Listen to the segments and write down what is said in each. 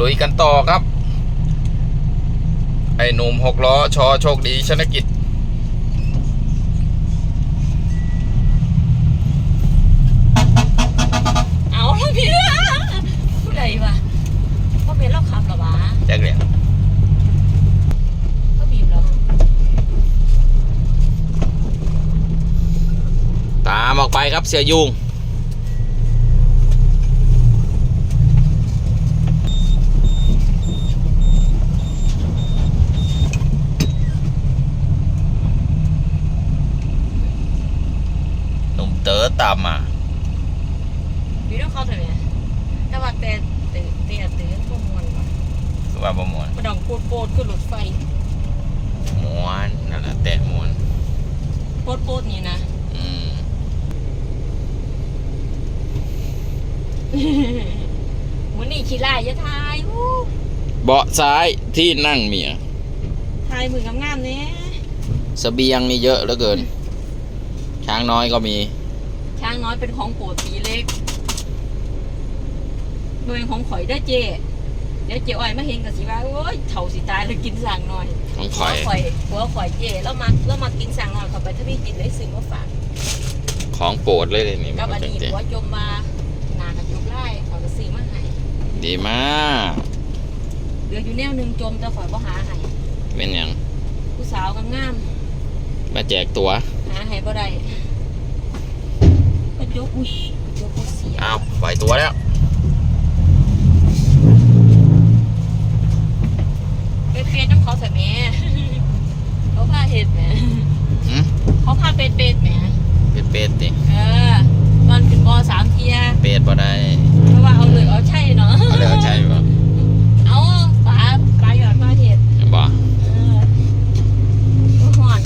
ลุยกันต่อครับ ไอ้หนุ่มหกล้อชอโชคดีชนกิจเอาแล้วพี่ผู้ใดวะพ่อเป็นเราขับเหรอวะแจ็คเหลี่ยมก็บีบเหรอตามออกไปครับเสียยุง หนุ่มเต๋อตามมา บีบต้องเข้าเถอะเนี่ย แต่ว่าแต่ตื่นเตี้ยตื่นพวกมวนวะคือว่าประมวลกระดองโปดโปดคือรถไฟมวนนั่นแหละแต่มวนโปดโปดนี่นะอืมวันนี้ขี้ไล่จะทายวู้เบาะซ้ายที่นั่งเมียทายมืองามๆเนี่ยสเสบียงนี่เยอะเหลือเกิน ช้างน้อยก็มี ช้างน้อยเป็นของโปรดปีเล็ก โดยของข่อยได้อเจเดี๋ยวเจ๊อ้อยมาเห็นกับสิว่าโอ้ยเถ่าสิตายแล้วกินสั่งหน่อยของหัข่วอยข่อยหัวข่อยเจแล้วมาแล้วมากินสั่งหน่อยเข้าไปถ้าพี่กินได้ซื้อมาฝากของโปรดเลยนี่กับอมันดีตเจ๋งหัวจมมาหนากระจกไล่เขาก็ซื้อมาให้ๆดีมากเหลืออยู่แนวหนึงจมแต่ข่อยบ่หาให้เป็นอย่างผู้สาวงามมาแจกตัว ๆหาให้บ่ได้กระจกอุ้ยกระจกบ่เสีย อ้าวปล่อยตัวแล้ว ไปเปลี่ยนน้ำเขาใส่แม่ เขาพาเฮ็ดแหม หืม เขาพาเป็ดเป็ดๆแหมเป็ดเป็ดดิเออตอนขึ้นบอสามเทียเป็ดบ่ได้เพราะว่าเอาเลยเอาใช่เนาะ เอาเลยเอาใช่บ่ เอาปลาปลาหยอดมาเห็ด บ่ เออก็ห่อน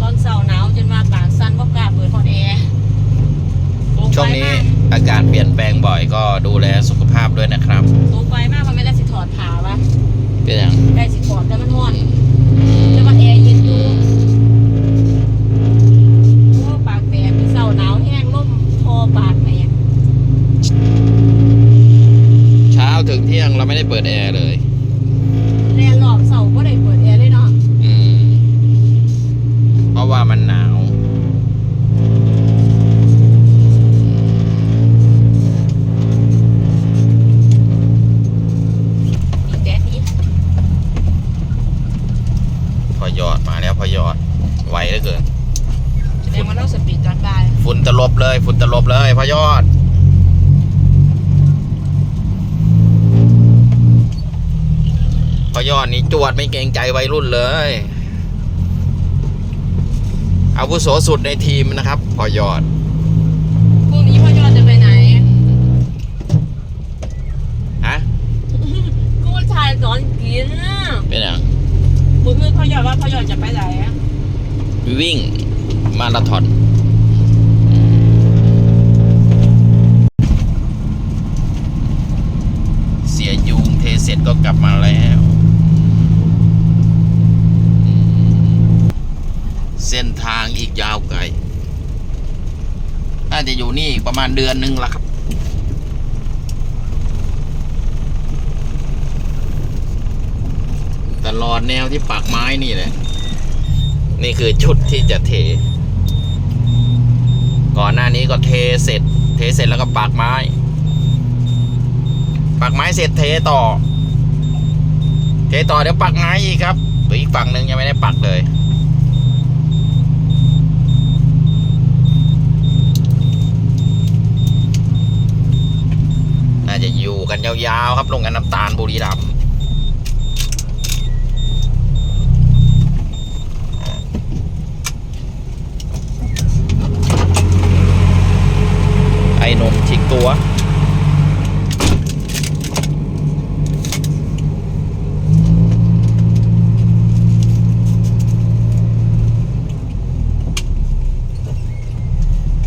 ตอนเสาร์หนาวจนมาปากสั้นว่ากล้าเปิดคอนแอร์โต ช่วง ไป นี้ มาก อากาศเปลี่ยนแปลงบ่อยก็ดูแลสุขภาพด้วยนะครับ โตไปมากมันไม่ได้สิถอดขาวะ เป็นอย่าง ได้สิถอดแต่มันห่อนแต่ว่าแอร์เย็นอยู่โอ้ปากแตกเสาร์หนาวแห้งล่มคอปากแตก เช้าถึง เที่ยงเราไม่ได้เปิดแอร์เลยแรงหลอบเสาก็ได้เปิดแอร์เลยเนาะอืม เพราะว่ามันหนาว อีกแดดนี้พอยอดมาแล้วพอยอด ไวเหลือเกิน แสดงว่าเราสปีดตอนบ่ายฝุ่นตลบเลย ฝุ่นตลบเลยพอยอด พอ ยอดนี่จวดไม่เกรงใจวัยรุ่นเลย อาวุโสสุดในทีมนะครับพอยอดพรุ่งนี้พ่อยอดจะไปไหนฮะกูชายสอนกินนะเป็นอย่างมึงคือพ่อยอดว่าพ่อยอดจะไปไหนอะวิ่งมาราธอนเสียยุงเทเสร็จก็กลับมาแล้วอืม เส้นทางอีกยาวไกล น่าจะอยู่นี่ประมาณเดือนหนึงละครับ ตลอดแนวที่ปักไม้นี่แหละ นี่คือชุดที่จะเท ก่อนหน้านี้ก็เทเสร็จ เทเสร็จแล้วก็ปักไม้ปักไม้เสร็จเทต่อ เทต่อเดี๋ยวปักไม้อีกครับหรืออีกฝั่งหนึ่งยังไม่ได้ปักเลย น่าจะ อยู่กันยาวๆครับลงกันน้ำตาลบุรีรัมย์ไอ้นมชิกตัว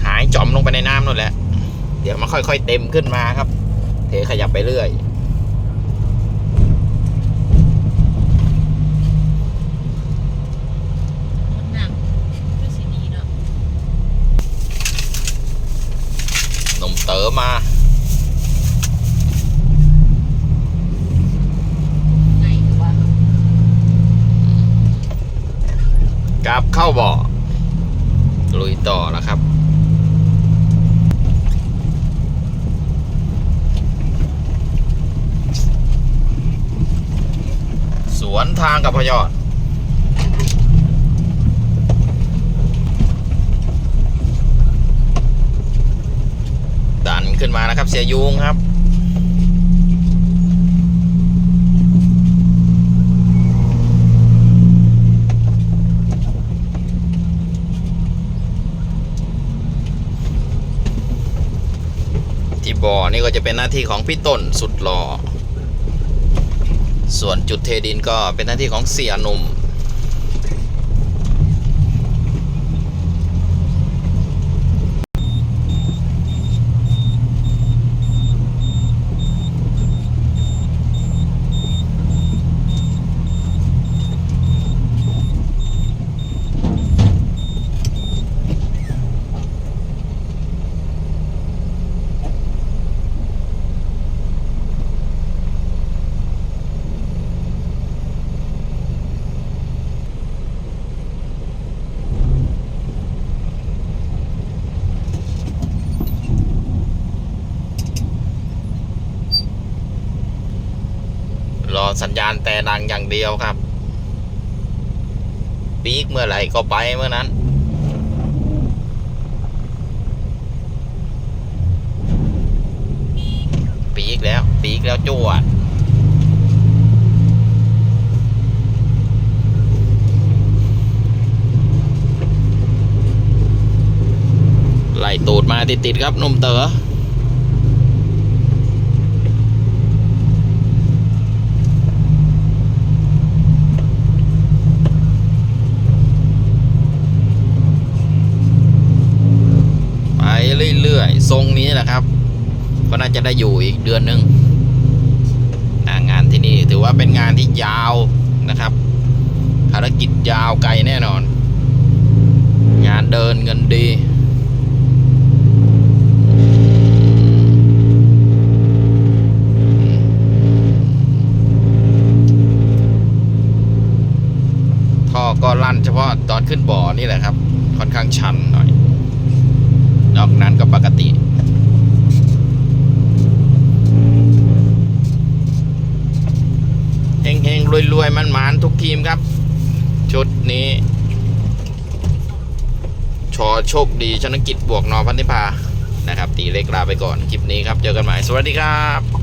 หายจอมลงไปในน้ำนู่นแหละ เดี๋ยวมันค่อย ๆ เต็มขึ้นมาครับ เทขยับไปเรื่อย นมเต๋อมากับเข้าบ่อลุยต่อแล้วครับ วนทางกับพยอด ดันขึ้นมานะครับ เสียยุงครับที่บ่อนี่ก็จะเป็นหน้าที่ของพี่ต้นสุดหล่อ ส่วนจุดเทดินก็เป็นหน้าที่ของเสียหนุ่ม รอสัญญาณแต่ดังอย่างเดียวครับ ปีกเมื่อไหร่ก็ไปเมื่อนั้น ปีกแล้ว ปีกแล้วจวดไหลตูดมาติดๆครับนุ่มเต๋อ ไปเรื่อยๆ ทรง นี้แหละครับ ก็น่าจะได้อยู่อีกเดือนหนึ่งงานที่นี่ถือว่าเป็นงานที่ยาวนะครับ ภารกิจยาวไกลแน่นอน งานเดินเงินดีท่อก็ลั่นเฉพาะตอนขึ้นบ่อนี่แหละครับ ค่อนข้างชันหน่อย นอกนั้นก็ปกติ เฮงเฮง รวยๆมันหมานๆทุกทีมครับ ชุดนี้ ชอโชคดีชนกิจบวกนอพันธิพานะครับ ตีเล็กลาไปก่อน คลิปนี้ครับ เจอกันใหม่ สวัสดีครับ